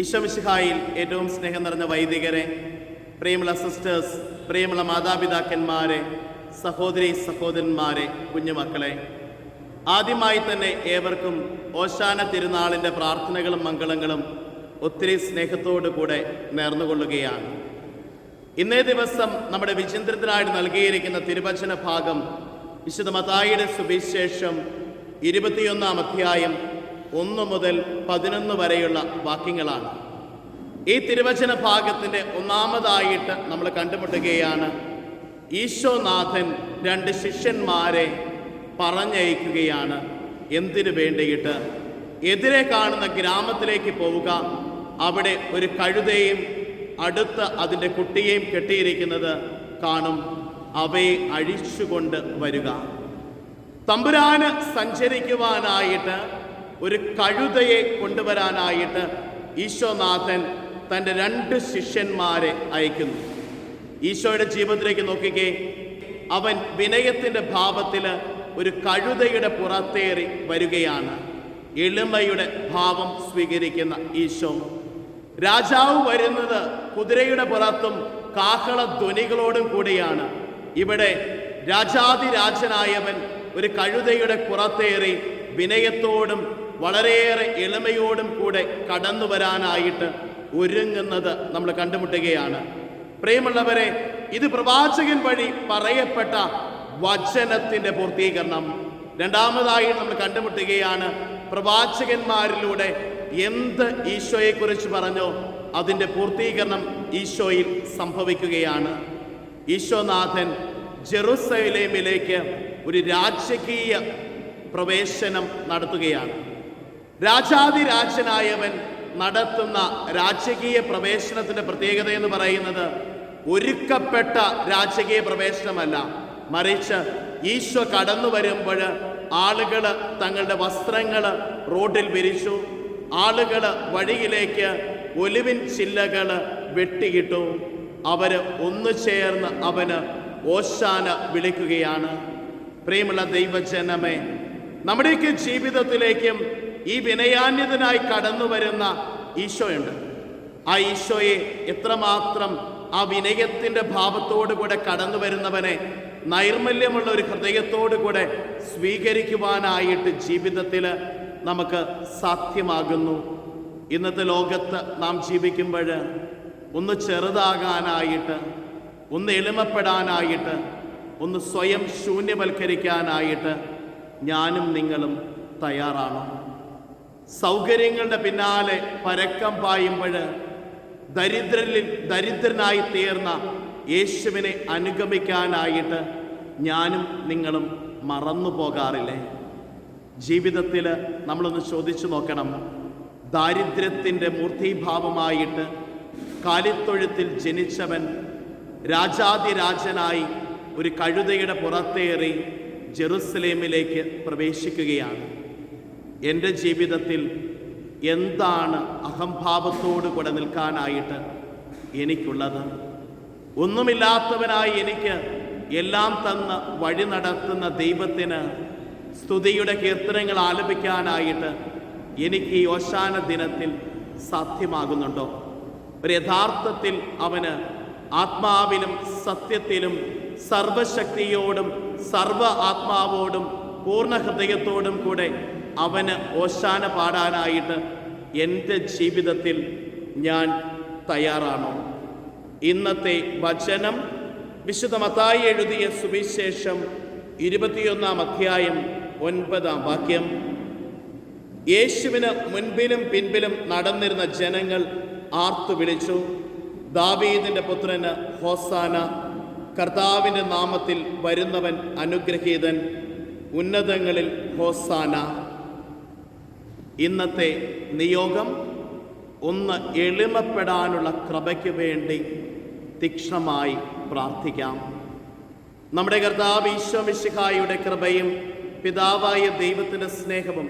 ഈശോമിശിഹായിൽ ഏറ്റവും സ്നേഹം നിറഞ്ഞ വൈദികരെ പ്രിയമുള്ള സിസ്റ്റേഴ്സ് പ്രിയമുള്ള മാതാപിതാക്കന്മാരെ സഹോദരി സഹോദരന്മാരെ കുഞ്ഞുമക്കളെ ആദ്യമായി തന്നെ ഏവർക്കും ഓശാന തിരുനാളിന്റെ പ്രാർത്ഥനകളും മംഗളങ്ങളും ഒത്തിരി സ്നേഹത്തോടു കൂടെ നേർന്നുകൊള്ളുകയാണ്. ഇന്നേ ദിവസം നമ്മുടെ വിചിന്ത്രത്തിനായിട്ട് നൽകിയിരിക്കുന്ന തിരുവചന ഭാഗം വിശുദ്ധ മതായിയുടെ സുവിശേഷം ഇരുപത്തിയൊന്നാം അധ്യായം ഒന്ന് മുതൽ പതിനൊന്ന് വരെയുള്ള വാക്യങ്ങളാണ്. ഈ തിരുവചന ഭാഗത്തിന്റെ ഒന്നാമതായിട്ട് നമ്മൾ കണ്ടുമുട്ടുകയാണ് ഈശോനാഥൻ രണ്ട് ശിഷ്യന്മാരെ പറഞ്ഞയക്കുകയാണ്. എന്തിനു വേണ്ടിയിട്ട്? എതിരെ കാണുന്ന ഗ്രാമത്തിലേക്ക് പോവുക. അവിടെ ഒരു കഴുതയും അടുത്ത് അതിന്റെ കുട്ടിയെയും കെട്ടിയിരിക്കുന്നത് കാണും. അവയെ അഴിച്ചുകൊണ്ട് വരിക. തമ്പുരാന് സഞ്ചരിക്കുവാനായിട്ട് ഒരു കഴുതയെ കൊണ്ടുവരാനായിട്ട് ഈശോനാഥൻ തന്റെ രണ്ട് ശിഷ്യന്മാരെ അയക്കുന്നു. ഈശോയുടെ ജീവിതത്തിലേക്ക് നോക്കിക്കേ. അവൻ വിനയത്തിന്റെ ഭാവത്തിൽ ഒരു കഴുതയുടെ പുറത്തേറി വരികയാണ്. എളിമയുടെ ഭാവം സ്വീകരിക്കുന്ന ഈശോ. രാജാവ് വരുന്നത് കുതിരയുടെ പുറത്തും കാഹള ധ്വനികളോടും കൂടിയാണ്. ഇവിടെ രാജാതിരാജനായവൻ ഒരു കഴുതയുടെ പുറത്തേറി വിനയത്തോടും വളരെയേറെ എളിമയോടും കൂടെ കടന്നു വരാനായിട്ട് ഒരുങ്ങുന്നത് നമ്മൾ കണ്ടുമുട്ടുകയാണ്. പ്രിയമുള്ളവരെ ഇത് പ്രവാചകൻ വഴി പറയപ്പെട്ട വചനത്തിന്റെ പൂർത്തീകരണം. രണ്ടാമതായി നമ്മൾ കണ്ടുമുട്ടുകയാണ് പ്രവാചകന്മാരിലൂടെ എന്ത് ഈശോയെക്കുറിച്ച് പറഞ്ഞോ അതിന്റെ പൂർത്തീകരണം ഈശോയിൽ സംഭവിക്കുകയാണ്. ഈശോനാഥൻ ജെറുസലേമിലേക്ക് ഒരു രാജകീയ പ്രവേശനം നടത്തുകയാണ്. രാജാതിരാജനായവൻ നടത്തുന്ന രാജകീയ പ്രവേശനത്തിന്റെ പ്രത്യേകത എന്ന് പറയുന്നത് ഒരുക്കപ്പെട്ട രാജകീയ പ്രവേശനമല്ല. മറിച്ച് ഈശോ കടന്നു വരുമ്പോൾ ആളുകൾ തങ്ങളുടെ വസ്ത്രങ്ങൾ റോഡിൽ വിരിച്ചു. ആളുകൾ വഴിയിലേക്ക് ഒലിവിൻ ചില്ലകൾ വെട്ടിയിട്ടു. അവർ ഒന്നു ചേർന്ന് അവന് ഓശാന വിളിക്കുകയാണ്. പ്രിയമുള്ള ദൈവജനമേ നമ്മുടെയൊക്കെ ജീവിതത്തിലേക്കും ഈ വിനയാന്യതനായി കടന്നു വരുന്ന ഈശോയുണ്ട്. ആ ഈശോയെ എത്രമാത്രം ആ വിനയത്തിന്റെ ഭാവത്തോടു കൂടെ കടന്നു വരുന്നവനെ നൈർമല്യമുള്ള ഒരു ഹൃദയത്തോടു കൂടെ സ്വീകരിക്കുവാനായിട്ട് ജീവിതത്തിൽ നമുക്ക് സാധ്യമാകുന്നു. ഇന്നത്തെ ലോകത്ത് നാം ജീവിക്കുമ്പോൾ ഒന്ന് ചെറുതാകാനായിട്ട് ഒന്ന് എളിമപ്പെടാനായിട്ട് ഒന്ന് സ്വയം ശൂന്യവൽക്കരിക്കാനായിട്ട് ഞാനും നിങ്ങളും തയ്യാറാണോ. സൗകര്യങ്ങളുടെ പിന്നാലെ പരക്കം പായുമ്പോൾ ദരിദ്രരിൽ ദരിദ്രനായി തീർന്ന യേശുവിനെ അനുഗമിക്കാനായിട്ട് ഞാനും നിങ്ങളും മറന്നു പോകാറില്ലേ? ജീവിതത്തിൽ നമ്മളൊന്ന് ചോദിച്ചു നോക്കണം. ദാരിദ്ര്യത്തിന്റെ മൂർത്തിഭാവമായിട്ട് കാലിത്തൊഴുത്തിൽ ജനിച്ചവൻ രാജാതിരാജനായി ഒരു കഴുതയുടെ പുറത്തേറി ജെറുസലേമിലേക്ക് പ്രവേശിക്കുകയാണ്. എന്റെ ജീവിതത്തിൽ എന്താണ് അഹംഭാവത്തോടു കൂടെ നിൽക്കാനായിട്ട് എനിക്കുള്ളത്? ഒന്നുമില്ലാത്തവനായി എനിക്ക് എല്ലാം തന്ന് വഴി നടത്തുന്ന ദൈവത്തിന് സ്തുതിയുടെ കീർത്തനങ്ങൾ ആലപിക്കാനായിട്ട് എനിക്ക് ഈ ഓശാന ദിനത്തിൽ സാധ്യമാകുന്നുണ്ടോ? ഒരു യഥാർത്ഥത്തിൽ അവന് ആത്മാവിലും സത്യത്തിലും സർവശക്തിയോടും സർവ ആത്മാവോടും പൂർണ ഹൃദയത്തോടും കൂടെ അവന് ഓശാന പാടാനായിട്ട് എന്റെ ജീവിതത്തിൽ ഞാൻ തയ്യാറാണോ? ഇന്നത്തെ വചനം വിശുദ്ധ മത്തായി എഴുതിയ സുവിശേഷം ഇരുപത്തിയൊന്നാം അധ്യായം ഒൻപതാം വാക്യം. യേശുവിന് മുൻപിലും പിൻപിലും നടന്നിരുന്ന ജനങ്ങൾ ആർത്തു വിളിച്ചു ദാവീദിന്റെ പുത്രന് ഹോസാന കർത്താവിന്റെ നാമത്തിൽ വരുന്നവൻ അനുഗ്രഹീതൻ ഉന്നതങ്ങളിൽ ഹോസാന. ഇന്നത്തെ നിയോഗം ഒന്ന് എളിമപ്പെടാനുള്ള കൃപയ്ക്ക് വേണ്ടി തീക്ഷ്ണമായി പ്രാർത്ഥിക്കാം. നമ്മുടെ കർത്താവ് ഈശോമിശിഹായുടെ കൃപയും പിതാവായ ദൈവത്തിന്റെ സ്നേഹവും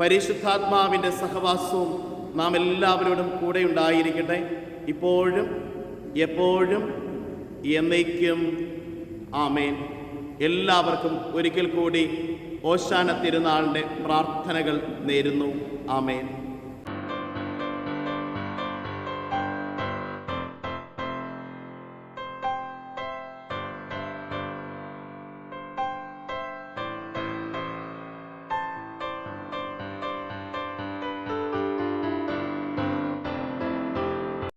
പരിശുദ്ധാത്മാവിന്റെ സഹവാസവും നാം എല്ലാവരോടും കൂടെ ഉണ്ടായിരിക്കട്ടെ. ഇപ്പോഴും എപ്പോഴും എന്നേക്കും ആമേൻ. എല്ലാവർക്കും ഒരിക്കൽ കൂടി ഓശാന തിരുനാളിന്റെ പ്രാർത്ഥനകൾ നേരുന്നു. ആമേൻ.